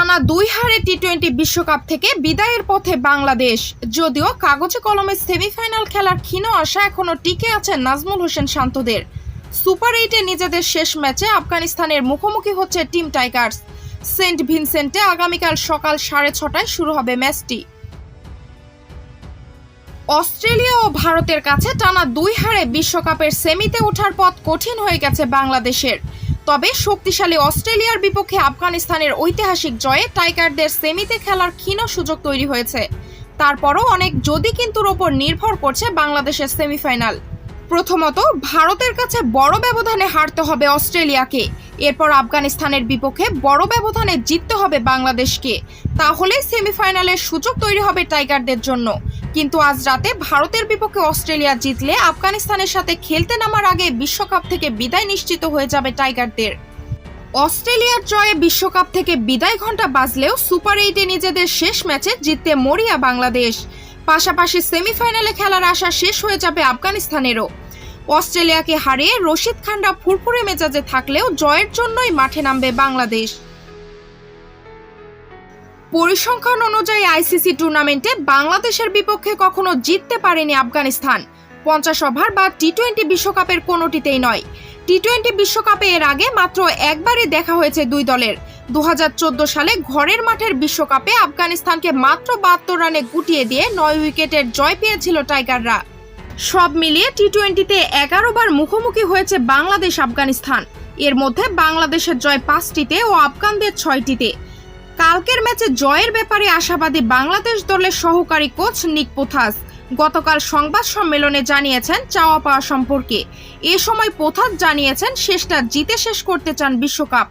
টানা দুই হারে টি টোয়েন্টি বিশ্বকাপ থেকে বিদায়ের পথে বাংলাদেশ। যদিও কাগজে কলমে সেমিফাইনাল খেলার ক্ষীণ আশা এখনও টিকে আছে নাজমুল হোসেন শান্তদের। সুপার এইটে নিজেদের শেষ ম্যাচে আফগানিস্তানের মুখোমুখি হচ্ছে টিম টাইগার্স। সেন্ট ভিনসেন্টে আগামীকাল সকাল সাড়ে ছটায় শুরু হবে ম্যাচটি। অস্ট্রেলিয়া ও ভারতের কাছে টানা দুই হারে বিশ্বকাপের সেমিতে ওঠার পথ কঠিন হয়ে গেছে বাংলাদেশের। তবে শক্তিশালী অস্ট্রেলিয়ার বিপক্ষে আফগানিস্তানের ঐতিহাসিক জয়ে টাইগারদের সেমিতে খেলার ক্ষীণ সুযোগ তৈরি হয়েছে। তারপরও অনেক যদি কিন্তুর ওপর নির্ভর করছে বাংলাদেশের সেমিফাইনাল। প্রথমত, ভারতের কাছে বড় ব্যবধানে হারতে হবে অস্ট্রেলিয়াকে। এরপর আফগানিস্তানের বিপক্ষে বড় ব্যবধানে জিততে হবে বাংলাদেশকে। তাহলে সেমিফাইনালের সুযোগ তৈরি হবে টাইগারদের জন্য। কিন্তু আজ রাতে ভারতের বিপক্ষে অস্ট্রেলিয়া জিতলে আফগানিস্তানের সাথে খেলতে নামার আগে বিশ্বকাপ থেকে বিদায় নিশ্চিত হয়ে যাবে টাইগারদের। অস্ট্রেলিয়ার জয়ে বিশ্বকাপ থেকে বিদায় ঘণ্টা বাজলেও সুপার এইটে নিজেদের শেষ ম্যাচে জিততে মরিয়া বাংলাদেশ। পাশাপাশি সেমিফাইনালে খেলার আশা শেষ হয়ে যাবে আফগানিস্তানেরও। অস্ট্রেলিয়াকে হারিয়ে রশিদ খানরা ফুরফুরে মেজাজে থাকলেও জয়ের জন্যই মাঠে নামবে বাংলাদেশ। পরিসংখ্যান অনুযায়ী আইসিসি টুর্নামেন্টে বাংলাদেশের বিপক্ষে কখনো জিততে পারেনি আফগানিস্তান। পঞ্চাশ ওভার বা টি টোয়েন্টি বিশ্বকাপের কোনোটিতেই নয়। টি টোয়েন্টি বিশ্বকাপে এর আগে মাত্র একবারই দেখা হয়েছে দুই দলের। দু হাজার চোদ্দ সালে ঘরের মাঠের বিশ্বকাপে আফগানিস্তানকে মাত্র বাহাত্তর রানে গুটিয়ে দিয়ে নয় উইকেটের জয় পেয়েছিল টাইগাররা। সব মিলিয়ে টি টোয়েন্টিতে এগারো বার মুখোমুখি হয়েছে বাংলাদেশ আফগানিস্তান এর মধ্যে বাংলাদেশের জয় পাঁচটিতে ও আফগানদের ছয়টিতে। কালকের ম্যাচে জয়ের ব্যাপারে আশাবাদী বাংলাদেশ দলের সহকারী কোচ নিক পোথাস। গতকাল সংবাদ সম্মেলনে জানিয়েছেন চাওয়া পাওয়া সম্পর্কে। এ সময় পোথাস জানিয়েছেন শেষটা জিতে শেষ করতে চান বিশ্বকাপ।